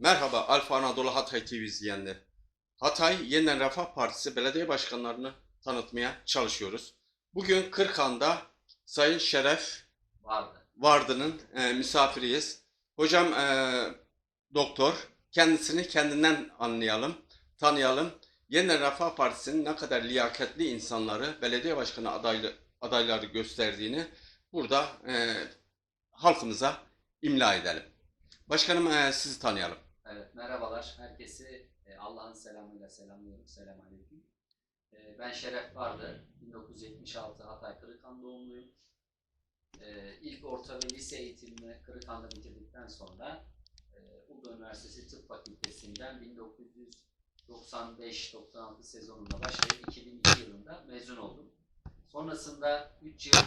Merhaba Alfa Anadolu Hatay TV izleyenleri. Hatay Yeniden Refah Partisi belediye başkanlarını tanıtmaya çalışıyoruz. Bugün Kırkhan'da Sayın Şeref vardı. Vardı'nın e, misafiriyiz. Hocam e, doktor. Kendisini kendinden anlayalım, tanıyalım. Yeniden Refah Partisi'nin ne kadar liyakatli insanları, belediye başkanı adaylı, adayları gösterdiğini burada e, halkımıza imla edelim. Başkanım e, sizi tanıyalım. Evet, merhabalar. Herkesi e, Allah'ın selamıyla selamlıyorum. Selam aleyküm. E, Ben Şeref Vardı. 1976 Hatay Kırıkhan doğumluyum. E, İlk orta ve lise eğitimimi Kırıkhan'da bitirdikten sonra Uludağ Üniversitesi Tıp Fakültesinden 1995-96 sezonunda başlayıp 2002 yılında mezun oldum. Sonrasında 3 yıl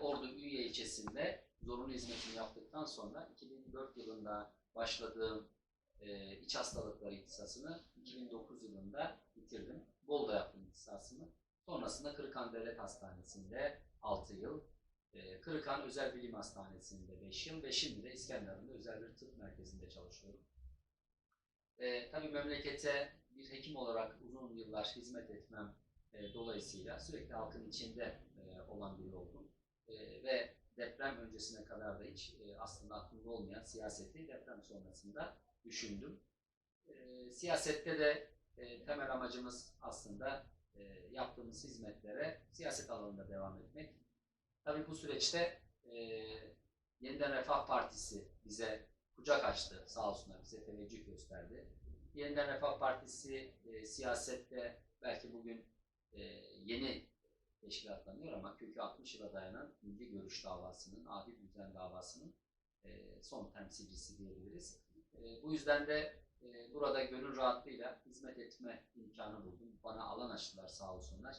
Ordu Ünye ilçesinde zorunlu hizmetimi yaptıktan sonra 2004 yılında başladığım e, iç hastalıkları ihtisasını 2009 yılında bitirdim. Bolu'da yaptım ihtisasımı. Sonrasında Kırıkhan Devlet Hastanesi'nde 6 yıl, e, Kırıkhan Özel Bilim Hastanesi'nde 5 yıl ve şimdi de İskenderun'da özel bir tıp merkezinde çalışıyorum. E, tabii memlekete bir hekim olarak uzun yıllar hizmet etmem e, dolayısıyla sürekli halkın içinde e, olan biri oldum. E, ve deprem öncesine kadar da hiç e, aslında aklımda olmayan siyaseti deprem sonrasında düşündüm. E, siyasette de e, temel amacımız aslında e, yaptığımız hizmetlere siyaset alanında devam etmek. Tabii bu süreçte e, Yeniden Refah Partisi bize kucak açtı sağ olsunlar, bize teveccüh gösterdi. Yeniden Refah Partisi e, siyasette belki bugün e, yeni teşkilatlanıyor ama kökü 60 yıla dayanan milli görüş davasının, adil düzen davasının e, son temsilcisi diyebiliriz. E, bu yüzden de e, burada gönül rahatlığıyla hizmet etme imkanı buldum. Bana alan açtılar sağ olsunlar.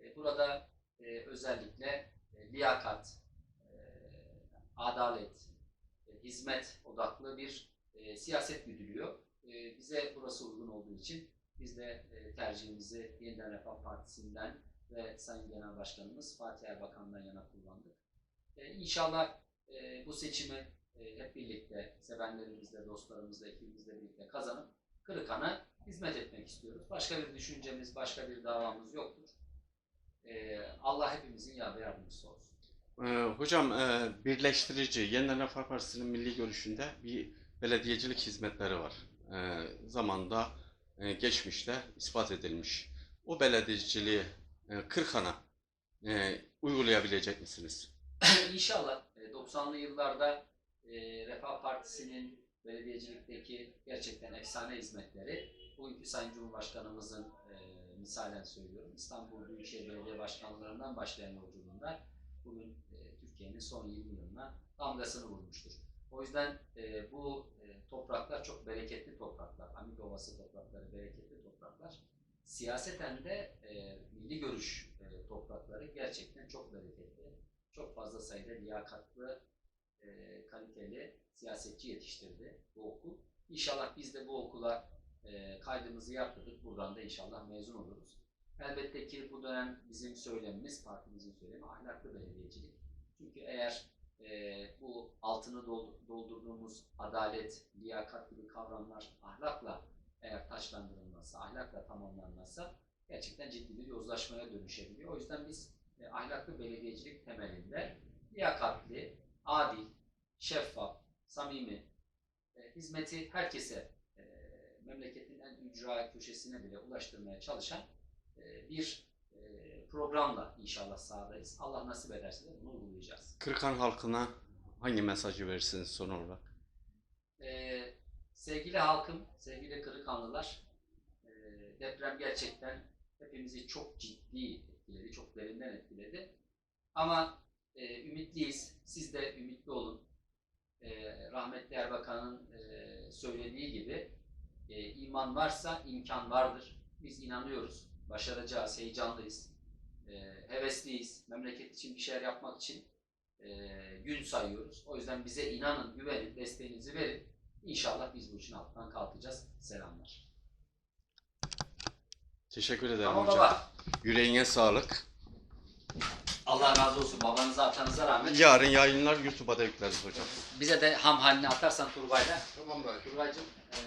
E, burada e, özellikle e, liyakat, e, adalet, e, hizmet odaklı bir e, siyaset güdülüyor. E, bize burası uygun olduğu için biz de e, tercihimizi Yeniden Refah Partisi'nden ve Sayın Genel Başkanımız Fatih Erbakan'dan yana kullandık. Ee, inşallah e, bu seçimi e, hep birlikte, sevenlerimizle, dostlarımızla, ekibimizle birlikte kazanıp Kırıkhan'a hizmet etmek istiyoruz. Başka bir düşüncemiz, başka bir davamız yoktur. Ee, Allah hepimizin yar ve yardımcısı olsun. E, hocam e, birleştirici Yeniden Refah Partisi'nin milli görüşünde bir belediyecilik hizmetleri var. E, zamanda e, geçmişte ispat edilmiş. O belediyeciliği e, Kırkhan'a e, uygulayabilecek misiniz? İnşallah e, 90'lı yıllarda e, Refah Partisi'nin belediyecilikteki gerçekten efsane hizmetleri bugünkü Sayın Cumhurbaşkanımızın e, misalen söylüyorum İstanbul Büyükşehir Belediye Başkanlarından başlayan yolculuğunda bugün e, Türkiye'nin son 20 yılına damgasını vurmuştur. O yüzden e, bu e, topraklar çok bereketli topraklar. Amik Ovası toprakları bereketli topraklar. Siyaseten de e, milli görüş e, toprakları gerçekten çok bereketli çok fazla sayıda liyakatlı, e, kaliteli siyasetçi yetiştirdi bu okul. İnşallah biz de bu okula e, kaydımızı yaptırdık. Buradan da inşallah mezun oluruz. Elbette ki bu dönem bizim söylemimiz, partimizin söylemi ahlaklı belediyecilik. Çünkü eğer e, bu altını dol- doldurduğumuz adalet, liyakat gibi kavramlar ahlakla eğer taçlandırılmazsa, ahlakla tamamlanmazsa gerçekten ciddi bir yozlaşmaya dönüşebiliyor. O yüzden biz e, ahlaklı belediyecilik temelinde liyakatli, adil, şeffaf, samimi, e, hizmeti herkese e, memleketin en ücra köşesine bile ulaştırmaya çalışan e, bir e, programla inşallah sahadayız. Allah nasip ederse de bunu uygulayacağız. Kırkhan halkına hangi mesajı verirsiniz son olarak? E, sevgili halkım, sevgili Kırıkhanlılar, e, deprem gerçekten hepimizi çok ciddi etkiledi, çok derinden etkiledi. Ama e, ümitliyiz, siz de ümitli olun. E, rahmetli Erbakan'ın e, söylediği gibi e, iman varsa imkan vardır. Biz inanıyoruz, başaracağız, heyecanlıyız, e, hevesliyiz. Memleket için bir şeyler yapmak için e, gün sayıyoruz. O yüzden bize inanın, güvenin, desteğinizi verin. İnşallah biz bu işin altından kalkacağız. Selamlar. Teşekkür ederim Tamam hocam. baba. Yüreğine sağlık. Allah razı olsun. Babanıza atanıza rahmet. Yarın yayınlar YouTube'a da yükleriz hocam. Bize de ham halini atarsan Turgay'la. Tamam dayı. Turgay'cığım e,